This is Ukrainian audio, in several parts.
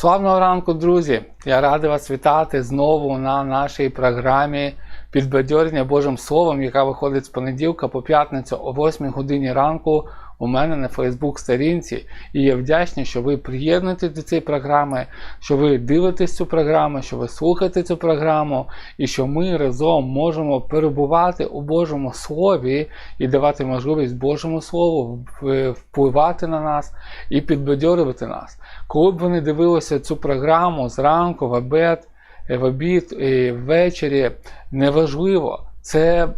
Славного ранку, друзі! Я радий вас вітати знову на нашій програмі підбадьорення Божим Словом, яка виходить з понеділка по п'ятницю о 8 годині ранку у мене на Фейсбук сторінці. І я вдячний, що ви приєднуєтесь до цієї програми, що ви дивитесь цю програму, що ви слухаєте цю програму, і що ми разом можемо перебувати у Божому Слові і давати можливість Божому Слову впливати на нас і підбадьорювати нас. Коли б ви не дивилися цю програму зранку, в обід, в обід, ввечері, неважливо. Це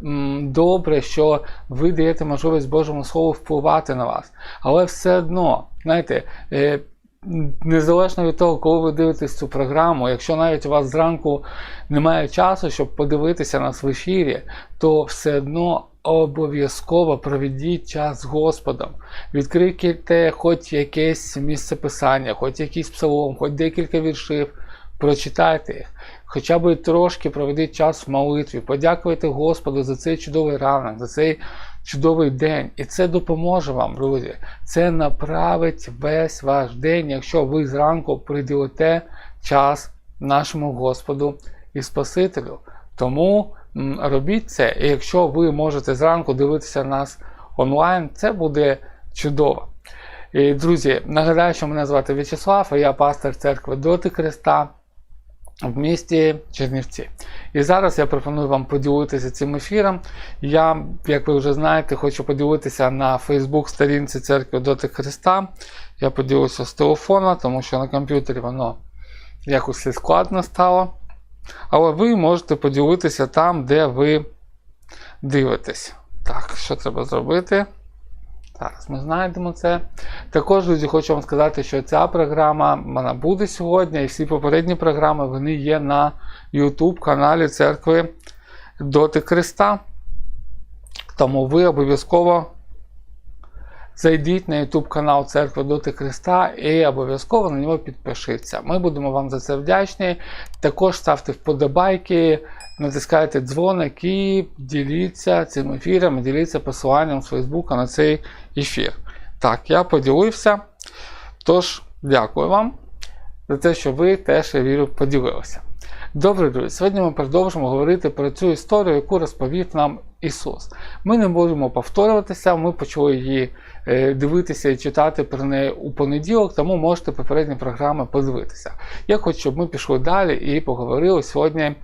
добре, що ви даєте можливість Божому Слову впливати на вас. Але все одно, знаєте, е, незалежно від того, коли ви дивитесь цю програму, якщо навіть у вас зранку немає часу, щоб подивитися нас в ефірі, то все одно обов'язково проведіть час з Господом. Відкрийте хоч якесь місце писання, хоч якийсь псалом, хоч декілька віршів, прочитайте їх. Хоча б трошки проведіть час в молитві, подякуйте Господу за цей чудовий ранок, за цей чудовий день. І це допоможе вам, друзі. Це направить весь ваш день, якщо ви зранку приділите час нашому Господу і Спасителю. Тому робіть це, і якщо ви можете зранку дивитися нас онлайн, це буде чудово. І, Друзі, нагадаю, що мене звати В'ячеслав, а я пастор церкви Доти Христа в місті Чернівці. І зараз я пропоную вам поділитися цим ефіром. Я, як ви вже знаєте, хочу поділитися на Фейсбук-сторінці церкви Доти Христа. Я поділюся з телефона, тому що на комп'ютері воно якось складно стало. Але ви можете поділитися там, де ви дивитесь. Так, що треба зробити? Зараз ми знайдемо це. Також, друзі, хочу вам сказати, що ця програма вона буде сьогодні, і всі попередні програми вони є на YouTube каналі Церкви Доти Христа. Тому ви обов'язково зайдіть на YouTube канал Церкви Доти Христа і обов'язково на нього підпишіться. Ми будемо вам за це вдячні. Також ставте вподобайки, натискайте дзвоник і діліться цим ефіром, діліться посиланням з Фейсбука на цей ефір. Так, я поділився. Тож, дякую вам за те, що ви теж я вірю, поділилися. Добре, друзі, сьогодні ми продовжимо говорити про цю історію, яку розповів нам Ісус. Ми не можемо повторюватися, ми почали її е, дивитися і читати про неї у понеділок, тому можете попередні програми подивитися. Я хочу, щоб ми пішли далі і поговорили сьогодні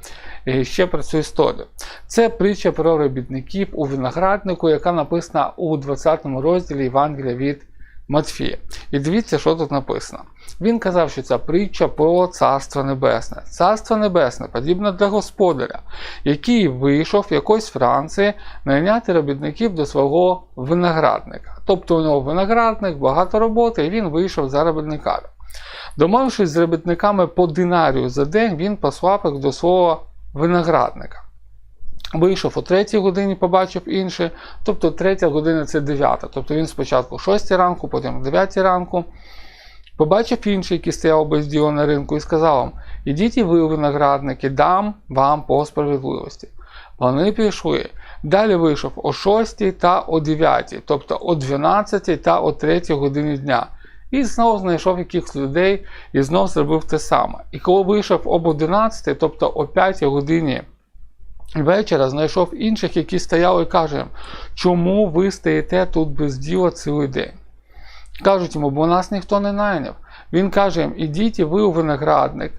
е, ще про цю історію. Це притча про робітників у винограднику, яка написана у 20 розділі Євангелія від Матфія. І дивіться, що тут написано. Він казав, що ця притча про Царство Небесне. Царство Небесне подібне для господаря, який вийшов в якоїсь Франції найняти робітників до свого виноградника. Тобто у нього виноградник, багато роботи, і він вийшов за робітниками. Домовившись з робітниками по динарію за день, він послав їх до свого виноградника. Вийшов о 3 годині, побачив інше, тобто 3 година це 9. Тобто він спочатку о 6 ранку, потім о 9 ранку. Побачив інший, який стояв без діла на ринку, і сказав вам: Ідіть і ви, виноградники, дам вам по справедливості. Вони пішли. Далі вийшов о 6 та о 9, тобто о 12 та о 3 годині дня. І знову знайшов якихось людей і знов зробив те саме. І коли вийшов об 11, тобто о 5 годині вечора, знайшов інших, які стояли і каже, чому ви стоїте тут без діла цілий день? Кажуть йому, бо нас ніхто не найняв. Він каже їм, ідіть і ви у виноградник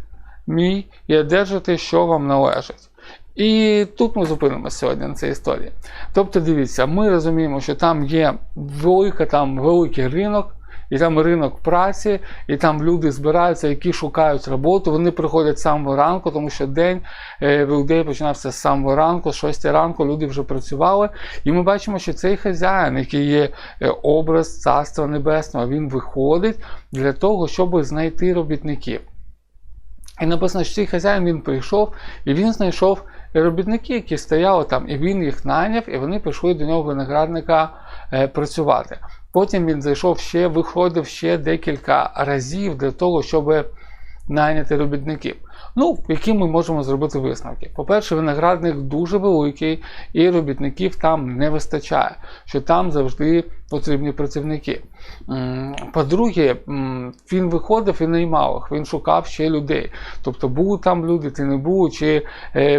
мій і одержите, що вам належить. І тут ми зупинимося сьогодні на цій історії. Тобто, дивіться, ми розуміємо, що там є велика, там великий ринок, і там ринок праці, і там люди збираються, які шукають роботу. Вони приходять з самого ранку, тому що день е, в людей починався з самого ранку, з 6 ранку люди вже працювали. І ми бачимо, що цей хазяїн, який є е, образ Царства Небесного, він виходить для того, щоб знайти робітників. І написано, що цей хазяїн він прийшов і він знайшов робітники, які стояли там, і він їх найняв, і вони прийшли до нього виноградника е, працювати. Потім він зайшов ще, виходив ще декілька разів для того, щоб найняти робітників. Ну, які ми можемо зробити висновки? По-перше, виноградник дуже великий, і робітників там не вистачає, що там завжди потрібні працівники. По-друге, він виходив і наймав він шукав ще людей. Тобто були там люди, чи не були, чи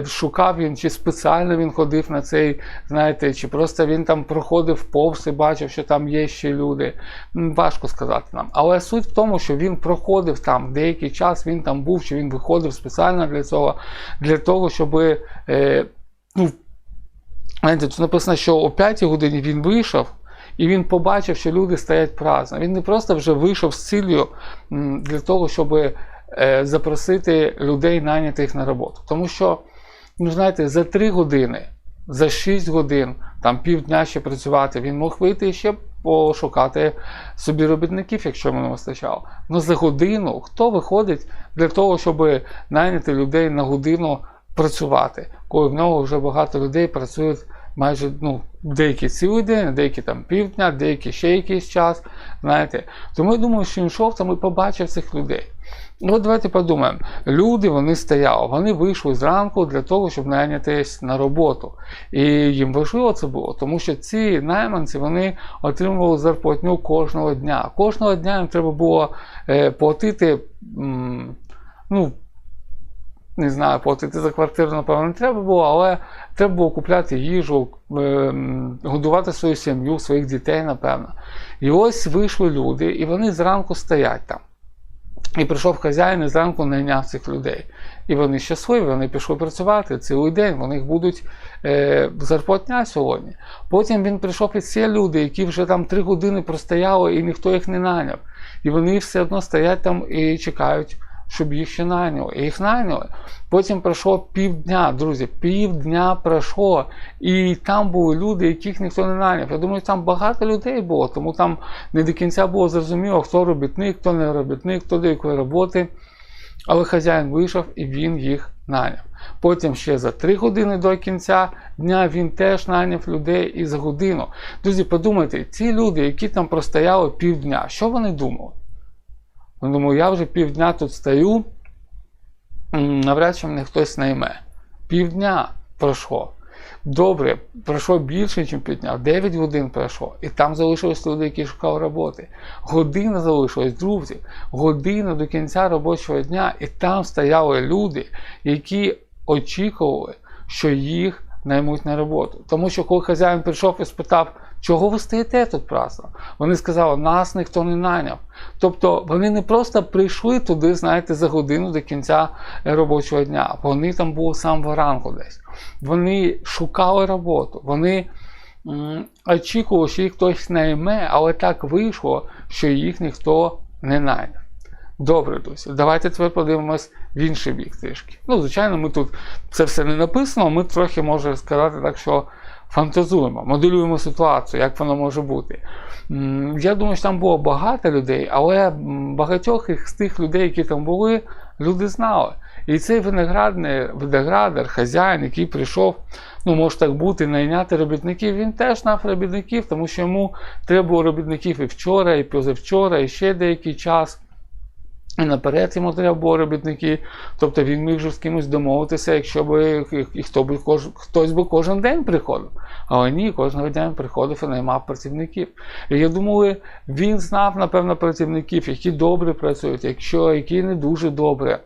шукав він, чи спеціально він ходив на цей, знаєте, чи просто він там проходив повз і бачив, що там є ще люди. Важко сказати нам. Але суть в тому, що він проходив там деякий час, він там був, чи він виходив спеціально для цього, для того, щоб. Е, ну, знаєте, тут написано, що о 5 годині він вийшов. І він побачив, що люди стоять праздно. Він не просто вже вийшов з цілею для того, щоб е, запросити людей найняти на роботу. Тому що, ну знаєте, за 3 години, за 6 годин, там півдня ще працювати, він мог вийти і ще пошукати собі робітників, якщо йому не вистачало. Ну за годину хто виходить для того, щоб найняти людей на годину працювати, коли в нього вже багато людей працюють майже ну, деякі цілий день, деякі там півдня, деякі ще якийсь час. знаєте. Тому я думаю, що він там і побачив цих людей. От давайте подумаємо. Люди вони стояли, вони вийшли зранку для того, щоб найнятись на роботу. І їм важливо це було, тому що ці найманці вони отримували зарплатню кожного дня. Кожного дня їм треба було е, платити. Ну, не знаю, платити за квартиру, напевно, не треба було, але треба було купляти їжу, ем, годувати свою сім'ю, своїх дітей, напевно. І ось вийшли люди, і вони зранку стоять там. І прийшов хазяїн і зранку найняв цих людей. І вони щасливі, вони пішли працювати цілий день, у них будуть е, зарплатня сьогодні. Потім він прийшов і ці люди, які вже там три години простояли, і ніхто їх не найняв. І вони все одно стоять там і чекають щоб їх ще найняли. І їх найняли. Потім пройшло півдня, друзі, півдня пройшло. І там були люди, яких ніхто не найняв. Я думаю, там багато людей було, тому там не до кінця було зрозуміло, хто робітник, хто не робітник, хто до якої роботи. Але хазяїн вийшов і він їх найняв. Потім ще за 3 години до кінця дня він теж найняв людей і за годину. Друзі, подумайте, ці люди, які там простояли півдня, що вони думали? Ну, думаю, я вже півдня тут стою, навряд чи мене хтось найме. Півдня пройшло. Добре, пройшло більше, ніж півдня, 9 годин пройшло. І там залишились люди, які шукали роботи. Година залишилась, друзі, година до кінця робочого дня, і там стояли люди, які очікували, що їх наймуть на роботу. Тому що коли хазяїн прийшов і спитав, чого ви стоїте тут праздно, вони сказали, нас ніхто не найняв. Тобто вони не просто прийшли туди, знаєте, за годину до кінця робочого дня. Вони там були сам ранку десь. Вони шукали роботу, вони очікували, що їх хтось найме, але так вийшло, що їх ніхто не найняв. Добре, друзі, давайте тепер подивимось в інший бік трішки. Ну, звичайно, ми тут це все не написано, ми трохи можемо сказати так, що фантазуємо, моделюємо ситуацію, як воно може бути. Я думаю, що там було багато людей, але багатьох з тих людей, які там були, люди знали. І цей виноградар, хазяїн, який прийшов, ну може так бути, найняти робітників, він теж знав робітників, тому що йому треба було робітників і вчора, і позавчора, і ще деякий час. І наперед йому треба було робітники, тобто він міг же з кимось домовитися, якщо б і хто б кож, хтось би кожен день приходив. Але ні, кожного дня приходив і наймав працівників. І я думаю, він знав, напевно, працівників, які добре працюють, якщо які не дуже добре.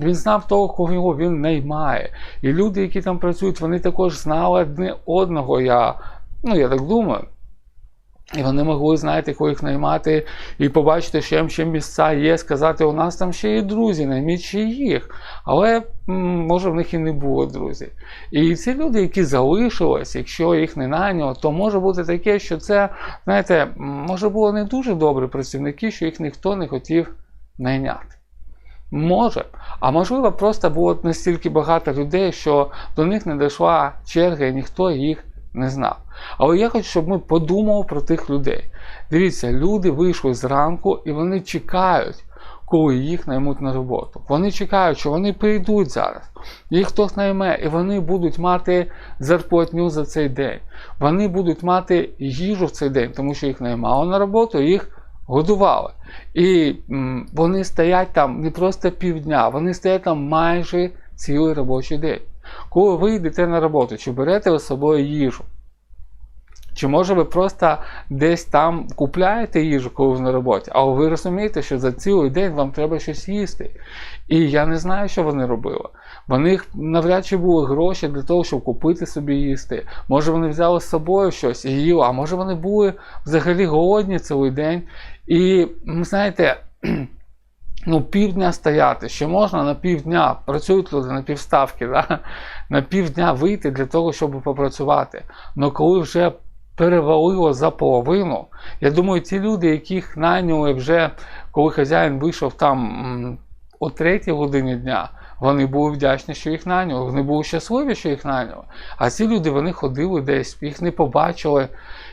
Він знав того, кого він наймає. І люди, які там працюють, вони також знали одне одного. Я, Ну, я так думаю. І вони могли, знаєте, їх наймати і побачити, що їм ще місця є, сказати, у нас там ще є друзі, найміть ще їх. Але може в них і не було друзів. І ці люди, які залишились, якщо їх не найняло, то може бути таке, що це, знаєте, може було не дуже добрі працівники, що їх ніхто не хотів найняти. Може. А можливо, просто було настільки багато людей, що до них не дійшла черга, і ніхто їх не знав. Але я хочу, щоб ми подумали про тих людей. Дивіться, люди вийшли зранку і вони чекають, коли їх наймуть на роботу. Вони чекають, що вони прийдуть зараз. Їх хтось найме, і вони будуть мати зарплатню за цей день. Вони будуть мати їжу в цей день, тому що їх наймало на роботу, їх годували. І м, вони стоять там не просто півдня, вони стоять там майже цілий робочий день. Коли ви йдете на роботу, чи берете з собою їжу? Чи може ви просто десь там купляєте їжу, коли ви на роботі, але ви розумієте, що за цілий день вам треба щось їсти. І я не знаю, що вони робили. В них навряд чи були гроші для того, щоб купити собі їсти. Може вони взяли з собою щось і їли, а може вони були взагалі голодні цілий день. І знаєте, ну, півдня стояти, ще можна на півдня, працюють люди на півставки, да? на півдня вийти для того, щоб попрацювати. Але коли вже перевалило за половину, я думаю, ті люди, яких найняли вже, коли хазяїн вийшов там о третій годині дня, вони були вдячні, що їх найняли, вони були щасливі, що їх найняли. А ці люди вони ходили десь, їх не побачили,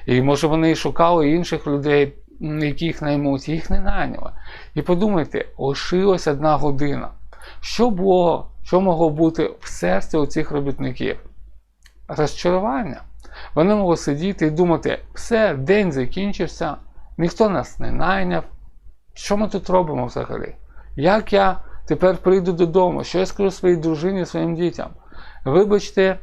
і може вони шукали інших людей, яких наймуть, їх не найняли. І подумайте, лишилась одна година. Що було, що могло бути в серці у цих робітників? Розчарування. Вони могли сидіти і думати, все, день закінчився, ніхто нас не найняв. Що ми тут робимо взагалі? Як я тепер прийду додому? Що я скажу своїй дружині, своїм дітям? Вибачте,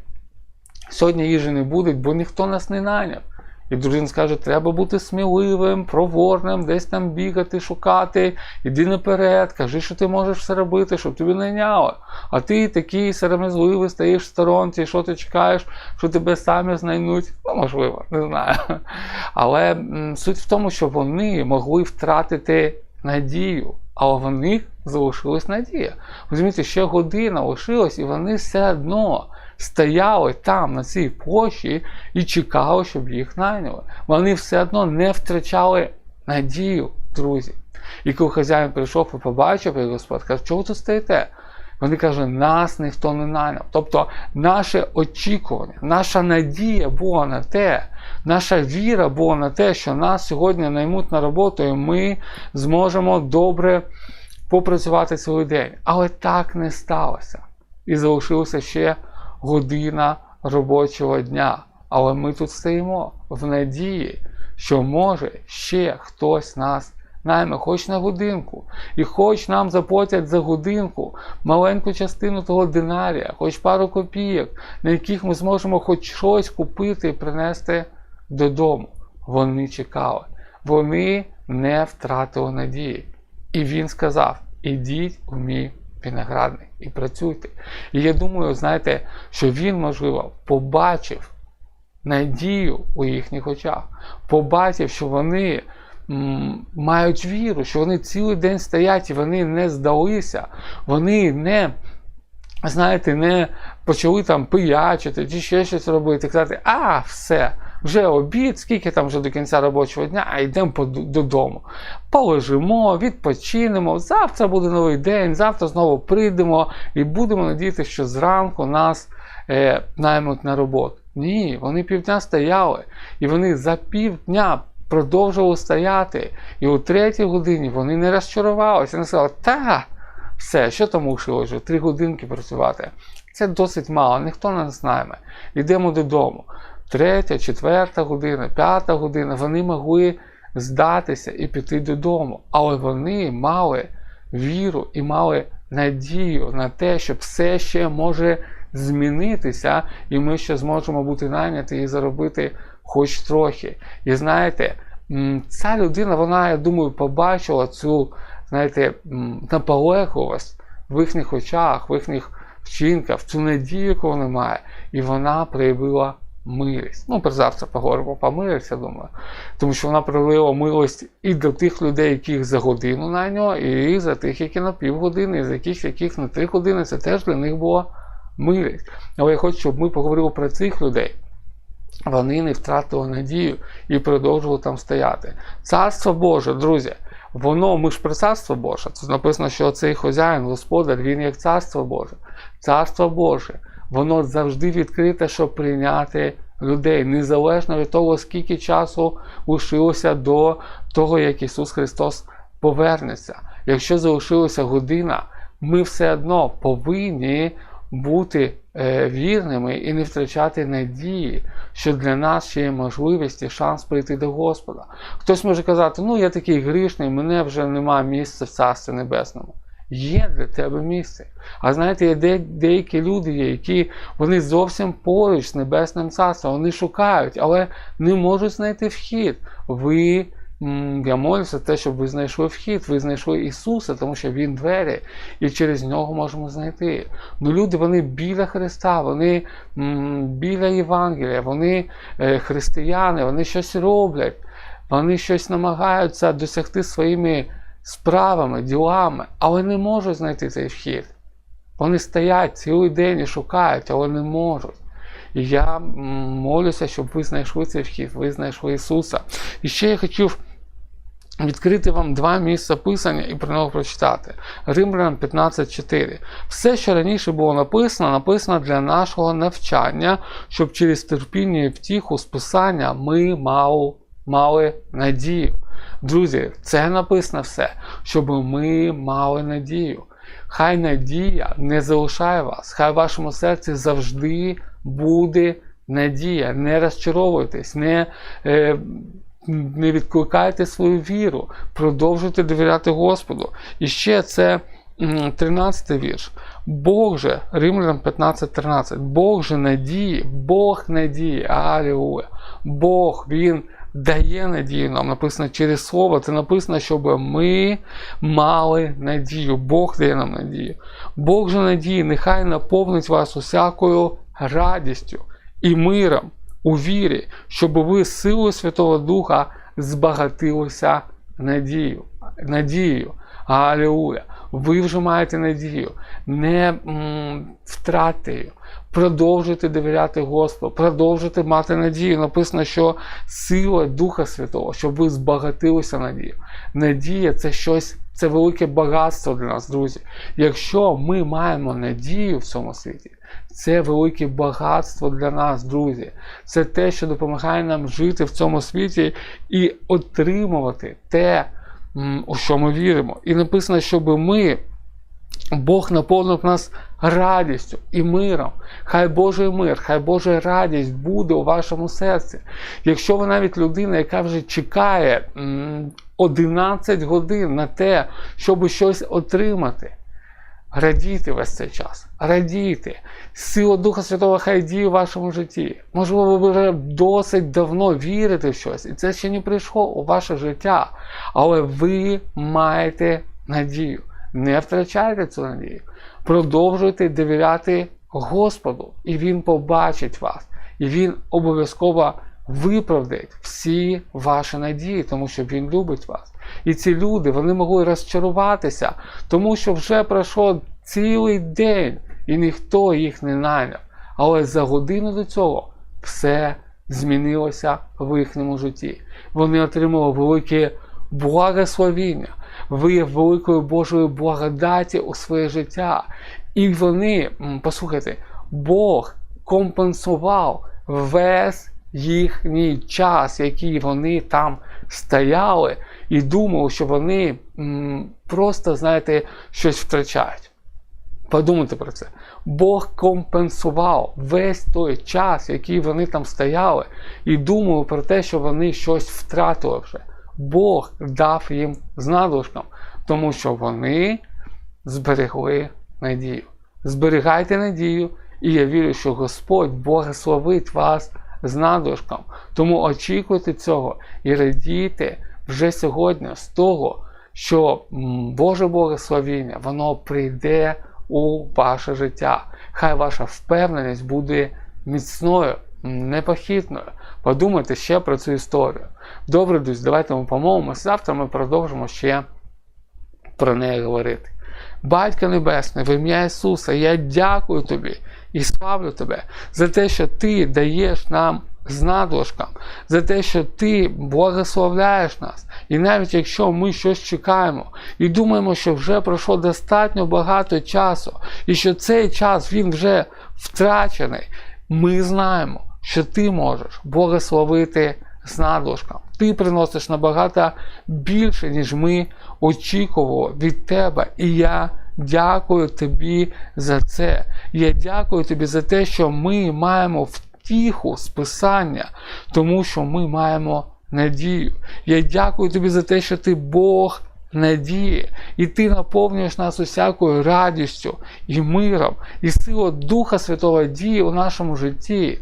сьогодні їжі не буде, бо ніхто нас не найняв. І дружина скаже, треба бути сміливим, проворним, десь там бігати, шукати, іди наперед, кажи, що ти можеш все робити, щоб тобі найняли. А ти такий сором'язливий, стоїш в сторонці, що ти чекаєш, що тебе самі знайдуть. Ну, можливо, не знаю. Але суть в тому, що вони могли втратити надію, але в них залишилась надія. Розумієте, ще година лишилась, і вони все одно стояли там, на цій площі, і чекали, щоб їх найняли. Вони все одно не втрачали надію, друзі. І коли хазяїн прийшов і побачив, і Господь каже, чого тут стоїте? Вони кажуть, нас ніхто не найняв. Тобто наше очікування, наша надія була на те, наша віра була на те, що нас сьогодні наймуть на роботу, і ми зможемо добре попрацювати цілий день. Але так не сталося. І залишилося ще година робочого дня. Але ми тут стоїмо в надії, що може ще хтось нас найме, хоч на годинку. І хоч нам заплатять за годинку маленьку частину того динарія, хоч пару копійок, на яких ми зможемо хоч щось купити і принести додому. Вони чекали. Вони не втратили надії. І він сказав: ідіть у мій виноградник і працюйте. І я думаю, знаєте, що він, можливо, побачив надію у їхніх очах, побачив, що вони мають віру, що вони цілий день стоять і вони не здалися, вони не. Знаєте, не почали там пиячити чи ще щось робити, казати, а, все, вже обід, скільки там вже до кінця робочого дня, а йдемо додому. Полежимо, відпочинемо. Завтра буде новий день, завтра знову прийдемо і будемо надіятися, що зранку нас е, наймуть на роботу. Ні, вони півдня стояли, і вони за півдня продовжували стояти. І у третій годині вони не розчарувалися. Вони сказали, та, все, що там лишилось вже, три годинки працювати. Це досить мало, ніхто нас найме. Йдемо додому. Третя, четверта година, п'ята година, вони могли здатися і піти додому. Але вони мали віру і мали надію на те, що все ще може змінитися, і ми ще зможемо бути найняті і заробити хоч трохи. І знаєте, ця людина, вона, я думаю, побачила цю, знаєте, наполегливість в їхніх очах, в їхніх вчинках, цю надію, яку вона має, і вона проявила милість. Ну, про завтра поговоримо про думаю. Тому що вона проявила милость і до тих людей, яких за годину на нього, і за тих, які на півгодини, і за яких, яких на три години, це теж для них була милість. Але я хочу, щоб ми поговорили про цих людей. Вони не втратили надію і продовжували там стояти. Царство Боже, друзі, воно, ми ж про царство Боже. Тут написано, що цей хазяїн, господар, він як царство Боже. Царство Боже, воно завжди відкрите, щоб прийняти людей, незалежно від того, скільки часу лишилося до того, як Ісус Христос повернеться. Якщо залишилася година, ми все одно повинні бути вірними і не втрачати надії, що для нас ще є можливість і шанс прийти до Господа. Хтось може казати, ну я такий грішний, мене вже немає місця в Царстві Небесному. Є для тебе місце. А знаєте, є де, деякі люди, є, які вони зовсім поруч з Небесним Царством, вони шукають, але не можуть знайти вхід. Ви, я молюся те, щоб ви знайшли вхід, ви знайшли Ісуса, тому що Він двері, і через нього можемо знайти. Ну, люди вони біля Христа, вони біля Євангелія, вони е, християни, вони щось роблять, вони щось намагаються досягти своїми справами, ділами, але не можуть знайти цей вхід. Вони стоять цілий день і шукають, але не можуть. Я молюся, щоб ви знайшли цей вхід, ви знайшли Ісуса. І ще я хотів відкрити вам два місця писання і про нього прочитати. Римлян 15.4. Все, що раніше було написано, написано для нашого навчання, щоб через терпіння і втіху з писання ми мали, мали надію. Друзі, це написано все, щоб ми мали надію. Хай надія не залишає вас, хай в вашому серці завжди буде надія. Не розчаровуйтесь, не, е, не відкликайте свою віру, продовжуйте довіряти Господу. І ще це 13 вірш. Бог же, Римлянам 15.13, Бог же надії, Бог надії, алілуя. Бог, Він дає надію нам. Написано через слово, це написано, щоб ми мали надію. Бог дає нам надію. Бог же надії, нехай наповнить вас усякою радістю і миром у вірі, щоб ви силою Святого Духа збагатилися надію. надією. Алілуя! Ви вже маєте надію. Не м, втратьте її. Продовжуйте довіряти Господу, продовжуйте мати надію. Написано, що сила Духа Святого, щоб ви збагатилися надію. Надія це щось, це велике багатство для нас, друзі. Якщо ми маємо надію в цьому світі, це велике багатство для нас, друзі. Це те, що допомагає нам жити в цьому світі і отримувати те, у що ми віримо. І написано, щоб ми. Бог наповнив нас радістю і миром. Хай Божий мир, хай Божа радість буде у вашому серці. Якщо ви навіть людина, яка вже чекає 11 годин на те, щоб щось отримати, радійте весь цей час. Радійте. Сила Духа Святого хай діє в вашому житті. Можливо, ви вже досить давно вірите в щось, і це ще не прийшло у ваше життя. Але ви маєте надію. Не втрачайте цю надію. Продовжуйте довіряти Господу, і Він побачить вас. І Він обов'язково виправдає всі ваші надії, тому що Він любить вас. І ці люди вони могли розчаруватися, тому що вже пройшов цілий день, і ніхто їх не найняв. Але за годину до цього все змінилося в їхньому житті. Вони отримали велике благословіння вияв великої Божої благодаті у своє життя. І вони, послухайте, Бог компенсував весь їхній час, який вони там стояли, і думали, що вони просто, знаєте, щось втрачають. Подумайте про це. Бог компенсував весь той час, який вони там стояли, і думали про те, що вони щось втратили вже. Бог дав їм з надлишком, тому що вони зберегли надію. Зберігайте надію, і я вірю, що Господь благословить вас з надлишком. Тому очікуйте цього і радійте вже сьогодні з того, що Боже благословіння, воно прийде у ваше життя. Хай ваша впевненість буде міцною, м, непохитною. Подумайте ще про цю історію. Добре, друзі, давайте ми помолимося. Завтра ми продовжимо ще про неї говорити. Батько Небесний, в ім'я Ісуса, я дякую тобі і славлю тебе за те, що ти даєш нам з надлишком, за те, що ти благословляєш нас. І навіть якщо ми щось чекаємо і думаємо, що вже пройшло достатньо багато часу, і що цей час він вже втрачений, ми знаємо, що ти можеш благословити з надлишком. Ти приносиш набагато більше, ніж ми очікували від тебе. І я дякую тобі за це. Я дякую тобі за те, що ми маємо втіху з Писання, тому що ми маємо надію. Я дякую тобі за те, що ти Бог надії, і ти наповнюєш нас усякою радістю і миром, і сила Духа Святого діє у нашому житті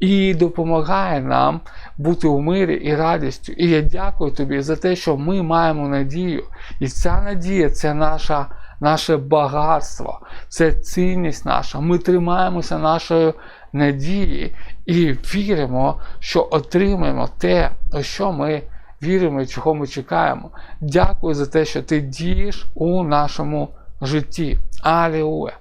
і допомагає нам бути у мирі і радістю. І я дякую тобі за те, що ми маємо надію. І ця надія це наша. Наше багатство, це цінність наша. Ми тримаємося нашої надії і віримо, що отримаємо те, що ми віримо і чого ми чекаємо. Дякую за те, що ти дієш у нашому житті. Алілуя!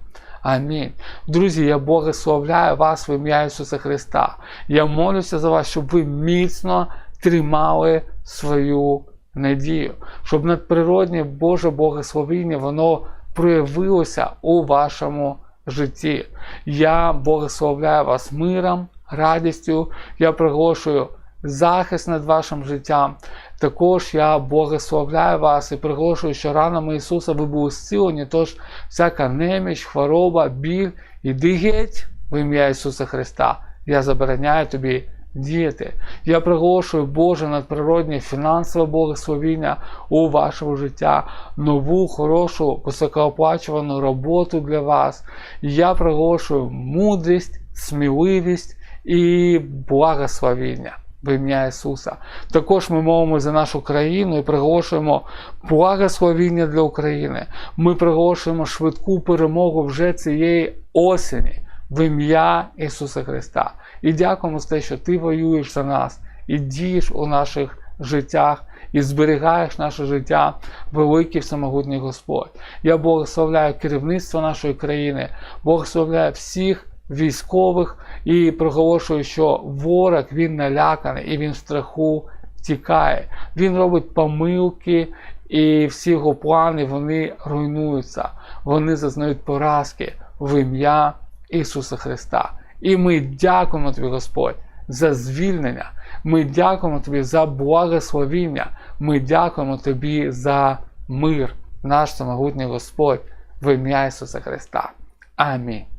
Амінь. Друзі, я благословляю вас в ім'я Ісуса Христа. Я молюся за вас, щоб ви міцно тримали свою надію, щоб надприроднє Боже благословіння воно проявилося у вашому житті. Я благословляю вас миром, радістю. Я приголошую захист над вашим життям. Також я благословляю вас і приголошую, що ранами Ісуса ви були зцілені, тож всяка неміч, хвороба, біль, іди геть в ім'я Ісуса Христа. Я забороняю тобі діяти. Я приголошую Боже надприроднє фінансове благословіння у вашому життя, нову, хорошу, високооплачувану роботу для вас. Я приголошую мудрість, сміливість і благословіння. В ім'я Ісуса. Також ми мовимо за нашу країну і приголошуємо благословіння для України. Ми приголошуємо швидку перемогу вже цієї осені в ім'я Ісуса Христа. І дякуємо за те, що Ти воюєш за нас і дієш у наших життях, і зберігаєш наше життя, великий всемогутній Господь. Я благословляю керівництво нашої країни, благословляю всіх військових і проголошую, що ворог він наляканий і він в страху втікає. Він робить помилки, і всі його плани вони руйнуються, вони зазнають поразки в ім'я Ісуса Христа. І ми дякуємо тобі, Господь, за звільнення. Ми дякуємо тобі за благословіння. Ми дякуємо тобі за мир, наш самогутній Господь, в ім'я Ісуса Христа. Амінь.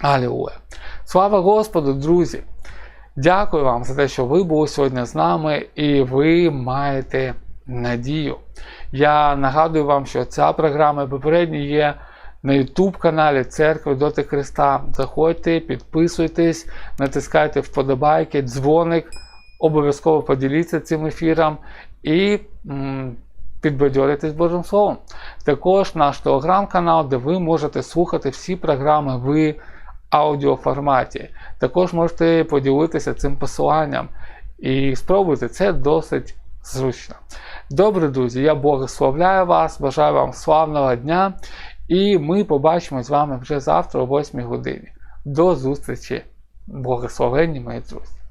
Алілуя. Слава Господу, друзі! Дякую вам за те, що ви були сьогодні з нами і ви маєте надію. Я нагадую вам, що ця програма попередні є на YouTube каналі Церкви Доти Христа. Заходьте, підписуйтесь, натискайте вподобайки, дзвоник, обов'язково поділіться цим ефіром і підбадьоритесь Божим Словом. Також наш телеграм-канал, де ви можете слухати всі програми в аудіоформаті. Також можете поділитися цим посиланням і спробуйте, це досить зручно. Добре, друзі, я благословляю вас, бажаю вам славного дня. І ми побачимось з вами вже завтра о 8 годині. До зустрічі, благословенні, мої друзі!